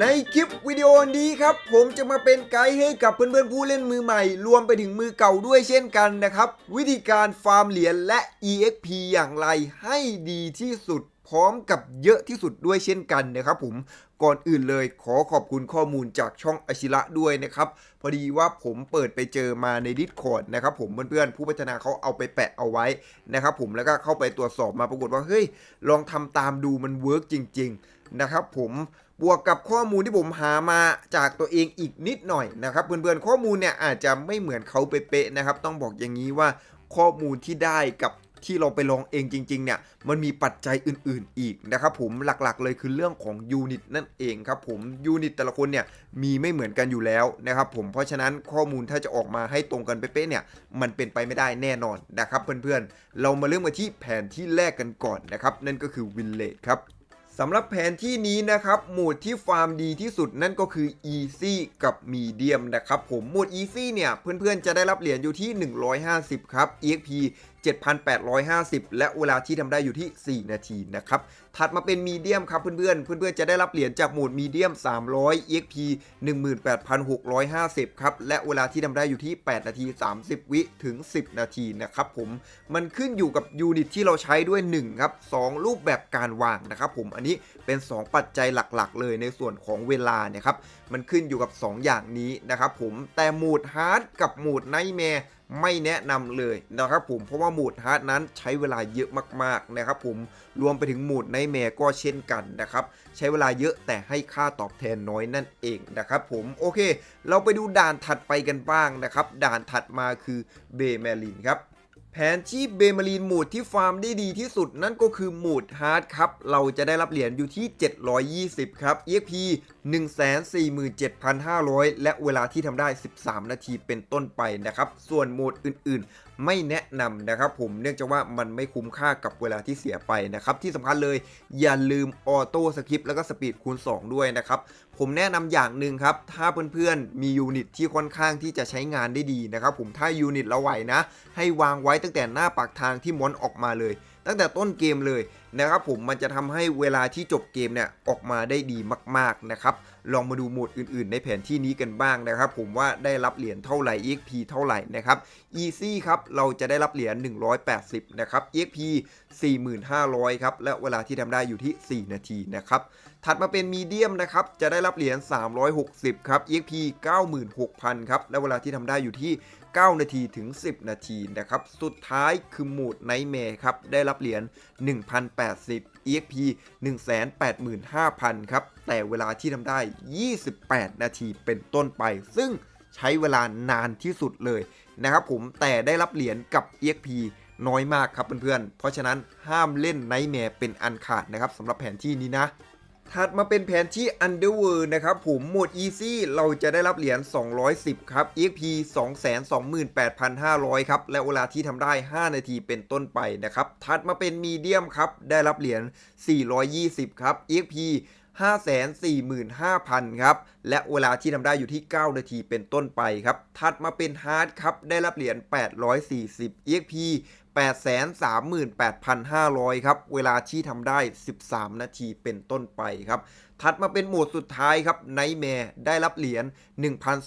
ในคลิปวิดีโอนี้ครับ ผมจะมาเป็นไกด์ให้กับเพื่อนๆผู้เล่นมือใหม่ รวมไปถึงมือเก่าด้วยเช่นกันนะครับ วิธีการฟาร์มเหรียญและ EXP อย่างไรให้ดีที่สุดพร้อมกับเยอะที่สุดด้วยเช่นกันนะครับผมก่อนอื่นเลยขอขอบคุณข้อมูลจากช่องอชิระด้วยนะครับ พอดีว่าผมเปิดไปเจอมาใน Discord นะครับผมเพื่อนๆผู้พัฒนาเขาเอาไปแปะเอาไว้นะครับผมแล้วก็เข้าไปตรวจสอบมาปรากฏว่าเฮ้ยลองทำตามดูมันเวิร์กจริง ๆ นะครับผม บวกกับข้อมูลที่ผมหามาจากตัวเองอีกนิดหน่อยนะครับเพื่อนๆข้อมูลเนี่ยอาจจะไม่เหมือนเขาเป๊ะๆนะครับ ต้องบอกอย่างนี้ว่าข้อมูลที่ได้กับที่เราไปลองเองจริงๆเนี่ยมันมีปัจจัยอื่นๆอีกนะครับผมหลักๆเลยคือเรื่องของยูนิตนั่นเองครับผมยูนิตแต่ละคนเนี่ยมีไม่เหมือนกันอยู่แล้วนะครับผมเพราะฉะนั้นข้อมูลถ้าจะออกมาให้ตรงกันเป๊ะๆเนี่ยมันเป็นไปไม่ได้แน่นอนนะครับเพื่อนๆ เรามาเริ่มกันที่แผนที่แรกกันก่อนนะครับนั่นก็คือวินเลจครับ สำหรับแผนที่นี้นะครับ โหมดที่ฟาร์มดีที่สุดนั่นก็คือ Easy กับ Medium นะครับผม โหมด Easy เนี่ย เพื่อนๆ จะได้รับเหรียญอยู่ที่ 150 ครับ EXP 7,850 และเวลาที่ทำได้อยู่ที่ 4 นาทีนะครับ ถัดมาเป็นมีเดียมครับเพื่อนๆ เพื่อนๆ จะได้รับเหรียญจากโหมดมีเดียม 300 EXP 18,650 ครับ และเวลาที่ทำได้อยู่ที่ 8 นาที 30 วิถึง 10 นาทีนะครับผม มันขึ้นอยู่กับยูนิตที่เราใช้ด้วย 1 ครับ 2 รูปแบบการวางนะครับผม อันนี้เป็น 2 ปัจจัยหลักๆ เลยในส่วนของเวลาเนี่ยครับ มันขึ้นอยู่กับ 2 อย่างนี้นะครับผม แต่โหมดฮาร์ดกับโหมดไนท์แมร์ไม่แนะนำเลยนะครับผมเพราะว่าโหมดฮาร์ดนั้นใช้เวลาเยอะมากๆนะครับผมรวมไปถึงโหมดไนแมร์ก็เช่นกันนะครับใช้เวลาเยอะแต่ให้ค่าตอบแทนน้อยนั่นเองนะครับผมโอเค เราไปดูด่านถัดไปกันบ้างนะครับ ด่านถัดมาคือเบเมลินครับ แผนที่เบมารีนโหมดที่ฟาร์มได้ดีที่สุดนั่นก็คือโหมดฮาร์ดครับ เราจะได้รับเหรียญอยู่ที่ 720 ครับ EXP 147,500 และเวลาที่ทำได้ 13 นาทีเป็นต้นไปนะครับ ส่วนโหมดอื่นๆไม่แนะนำนะครับผมเนื่องจากว่ามันไม่คุ้มค่ากับเวลาที่เสียไปนะครับที่สำคัญเลยอย่าลืมออโต้สคริปต์แล้วก็สปีดคูณ 2 ด้วยนะครับผมแนะนำอย่างหนึ่งครับถ้าเพื่อนๆมียูนิตที่ค่อนข้างที่จะใช้งานได้ดีนะครับผมถ้ายูนิตเราไหวนะ ให้วางไว้ตั้งแต่หน้าปากทางที่ม้อนออกมาเลย ตั้งแต่ต้นเกมเลยนะครับผมมันจะทำให้เวลาที่จบเกมเนี่ยออกมาได้ดีมากๆนะครับลองมาดูโหมดอื่นๆ ในแผนที่นี้กันบ้างนะครับ ผมว่าได้รับเหรียญเท่าไหร่ EXP เท่าไหร่นะครับ Easy ครับเราจะได้รับเหรียญ180นะครับ EXP 4500ครับและเวลาที่ทำได้อยู่ที่ 4 นาทีนะครับถัดมาเป็นมีเดียมนะครับจะได้รับเหรียญ360ครับ EXP 96,000ครับและเวลาที่ทำได้อยู่ที่ 9 นาทีถึง 10 นาทีนะครับ สุดท้ายคือโหมดไนท์แมร์ครับ ได้รับเหรียญ1,080 EXP 185,000 ครับ แต่เวลาที่ทำได้ 28 นาทีเป็นต้นไป ซึ่งใช้เวลานานที่สุดเลยนะครับผมแต่ได้รับเหรียญกับ EXP น้อยมากครับเพื่อนๆ เพราะฉะนั้นห้ามเล่นไนท์แมร์เป็นอันขาดนะครับสำหรับแผนที่นี้นะ ถัดมาเป็นแผนที่ Underworld นะครับผมหมด Easy เราจะได้รับเหรียญ 210 ครับ EXP 228,500 ครับ และเวลาที่ทำได้ 5 นาทีเป็นต้นไปนะครับ ถัดมาเป็น Medium ครับ ได้รับเหรียญ 420 ครับ EXP 545,000 ครับ และเวลาที่ทำได้อยู่ที่ 9 นาทีเป็นต้นไปครับ ถัดมาเป็น Hard ครับ ได้รับเหรียญ 840 EXP 838,500 ครับ เวลาที่ทำได้ 13 นาทีเป็นต้นไปครับ ถัดมาเป็นโหมดสุดท้ายครับไนแมร์ได้รับเหรียญ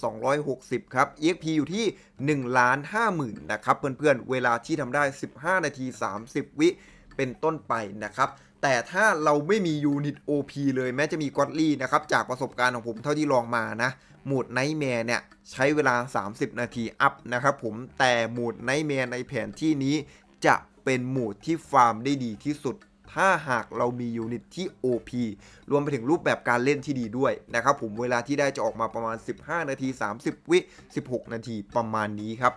1,260 ครับ EXP อยู่ที่ 1 ล้าน50,000 นะครับ เพื่อนๆ เวลาที่ทำได้ 15 นาที 30 วิเป็นต้นไปนะครับ แต่ถ้าเราไม่มียูนิต OP เลยแม้จะมีกอดลี่นะครับ จากประสบการณ์ของผมเท่าที่ลองมานะโหมดไนท์แมร์เนี่ย ใช้เวลา 30 นาทีอัพนะครับผมแต่โหมดไนท์แมร์ในแผนที่นี้ จะเป็นโหมดที่ฟาร์มได้ดีที่สุด ถ้าหากเรามียูนิตที่ OP รวมไปถึงรูปแบบการเล่นที่ดีด้วยนะครับผมเวลาที่ได้จะออกมาประมาณ 15 นาที 30 วิ 16 นาทีประมาณนี้ครับ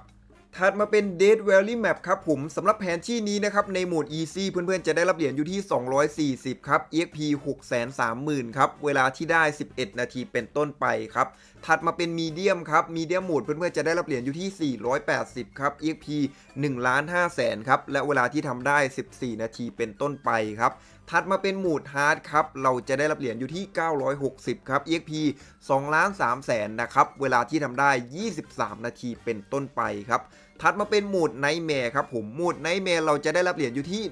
ถัดมาเป็น Dead Valley Map ครับผมสำหรับแผนที่นี้นะครับ ในโหมด Easy เพื่อนๆ จะได้รับเหรียญอยู่ที่ 240 ครับ EXP 630,000 ครับ เวลาที่ได้ 11 นาทีเป็นต้นไปครับ ถัดมาเป็น Medium ครับ Medium Mode เพื่อนๆ จะได้รับเหรียญอยู่ที่ 480 ครับ EXP 1ล้าน5แสนครับ และเวลาที่ทำได้ 14 นาทีเป็นต้นไปครับ ถัดมาเป็นหมูดฮาร์ดครับ เราจะได้รับเหรียญอยู่ที่ 960 ครับ EXP 2ล้าน3แสนนะครับ เวลาที่ทำได้ 23 นาทีเป็นต้นไปครับ ถัดมาเป็นหมดไนท์แมร์ครับผมหมดไนท์แมร์เราจะได้รับเหรียญอยู่ที่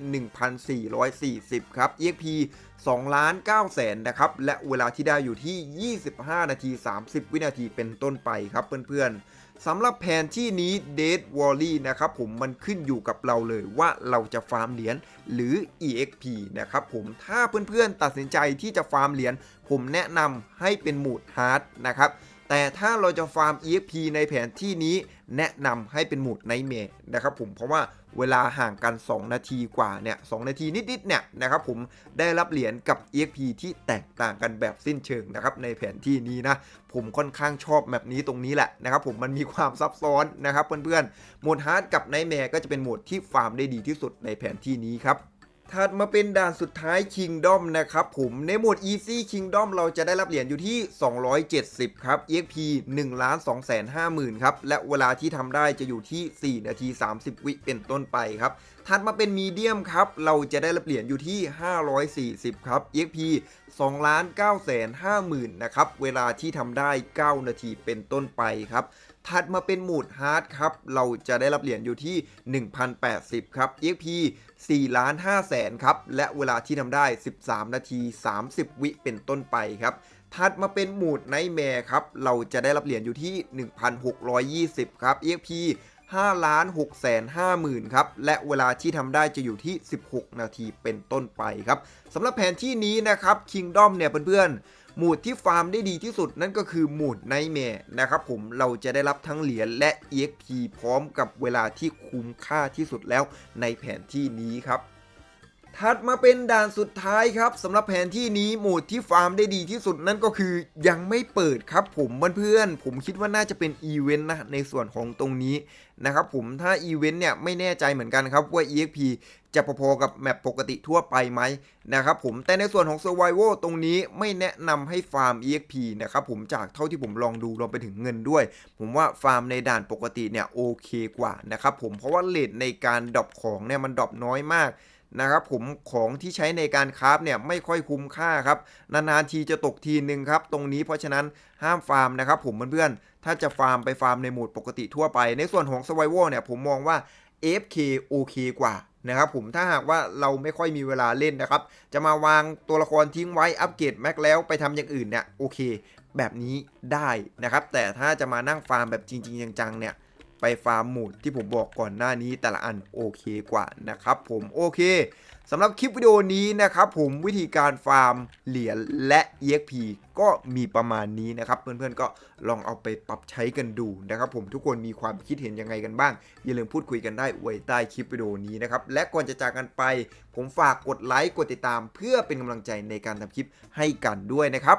1,440 ครับ EXP 2ล้าน9แสนนะครับ และเวลาที่ได้อยู่ที่ 25 นาที 30 วินาทีเป็นต้นไปครับเพื่อนๆสำหรับแผนที่นี้ Dead w a l l y นะครับผมมันขึ้นอยู่กับเราเลยว่าเราจะฟาร์มเหรียญหรือ EXP นะครับผมถ้าเพื่อนๆตัดสินใจที่จะฟาร์มเหรียญผมแนะนำให้เป็นหมดฮาร์ดนะครับ แต่ถ้าเราจะฟาร์ม EXP ในแผนที่นี้แนะนำให้เป็นโหมดไนท์แมร์นะครับผมเพราะว่าเวลาห่างกัน 2 นาทีกว่าเนี่ยสนาทีนิดๆเนี่ยนะครับผมได้รับเหรียญกับ EXP ที่แตกต่างกันแบบสิ้นเชิงนะครับในแผนที่นี้นะ ผมค่อนข้างชอบแบบนี้ตรงนี้แหละนะครับผมมันมีความซับซ้อนนะครับเพื่อนๆโหมดฮาร์ดกับไนแมร์ก็จะเป็นโหมดที่ฟาร์มได้ดีที่สุดในแผนที่นี้ครับ ถัดมาเป็นด่านสุดท้าย Kingdom นะครับผมในโหมด Easy Kingdom เราจะได้รับเหรียญอยู่ที่ 270 ครับ EXP 1ล้าน2 5 0 0 0 0 ครับ และเวลาที่ทำได้จะอยู่ที่ 4 นาที 30 วิเป็นต้นไปครับ ถัดมาเป็นมีเดียมครับ เราจะได้รับเหรียญอยู่ที่ 540 ครับ EXP 2ล้าน9 5 0 0 0 0 นะครับ เวลาที่ทำได้ 9 นาทีเป็นต้นไปครับถัดมาเป็นหมดฮาร์ดครับ เราจะได้รับเหรียญอยู่ที่ 1,080 ครับ EXP 4ล้าน5แสนครับ และเวลาที่ทำได้ 13 นาที 30 วิเป็นต้นไปครับ ถัดมาเป็นหมดไนแมร์ครับ เราจะได้รับเหรียญอยู่ที่ 1,620 ครับ EXP 5ล้าน6แสน5หมื่นครับ และเวลาที่ทำได้จะอยู่ที่ 16 นาทีเป็นต้นไปครับสำหรับแผนที่นี้นะครับ Kingdom เนี่ยเพื่อนๆหมูดที่ฟาร์มได้ดีที่สุดนั่นก็คือหมูดไนแมร์นะครับผมเราจะได้รับทั้งเหรียญและ EXP พร้อมกับเวลาที่คุ้มค่าที่สุดแล้วในแผนที่นี้ครับ ถัดมาเป็นด่านสุดท้ายครับสำหรับแผนที่นี้โหมดที่ฟาร์มได้ดีที่สุดนั่นก็คือยังไม่เปิดครับผมเพื่อนๆผมคิดว่าน่าจะเป็นอีเวนต์นะในส่วนของตรงนี้นะครับผมถ้าอีเวนต์เนี่ยไม่แน่ใจเหมือนกันครับว่า EXP จะพอๆกับแมปปกติทั่วไปไหมนะครับผมแต่ในส่วนของ Survival ตรงนี้ไม่แนะนำให้ฟาร์ม EXP นะครับผมจากเท่าที่ผมลองดูรวมไปถึงเงินด้วย ผมว่าฟาร์มในด่านปกติเนี่ยโอเคกว่านะครับผมเพราะว่าเลทในการดรอปของเนี่ยมันดรอปน้อยมาก นะครับผมของที่ใช้ในการคราฟเนี่ยไม่ค่อยคุ้มค่าครับนานๆทีจะตกทีนึงครับตรงนี้เพราะฉะนั้นห้ามฟาร์มนะครับผมเพื่อนๆถ้าจะฟาร์มไปฟาร์มในโหมดปกติทั่วไป ในส่วนของ Survival เนี่ยผมมองว่า fk โอเคกว่านะครับผมถ้าหากว่าเราไม่ค่อยมีเวลาเล่นนะครับ จะมาวางตัวละครทิ้งไว้อัปเกรดแม็กแล้วไปทำอย่างอื่นเนี่ยโอเค แบบนี้ได้นะครับ แต่ถ้าจะมานั่งฟาร์มแบบจริง ๆ จังๆเนี่ย ไปฟาร์มหมุดที่ผมบอกก่อนหน้านี้แต่ละอันโอเคกว่านะครับผมโอเคสำหรับคลิปวิดีโอนี้นะครับผมวิธีการฟาร์มเหรียญและ EXP ก็มีประมาณนี้นะครับเพื่อนๆก็ลองเอาไปปรับใช้กันดูนะครับผมทุกคนมีความคิดเห็นยังไงกันบ้าง อย่าลืมพูดคุยกันได้ไว้ใต้คลิปวิดีโอนี้นะครับและก่อนจะจากกันไป ผมฝากกดไลค์กดติดตาม เพื่อเป็นกำลังใจในการทำคลิปให้กันด้วยนะครับ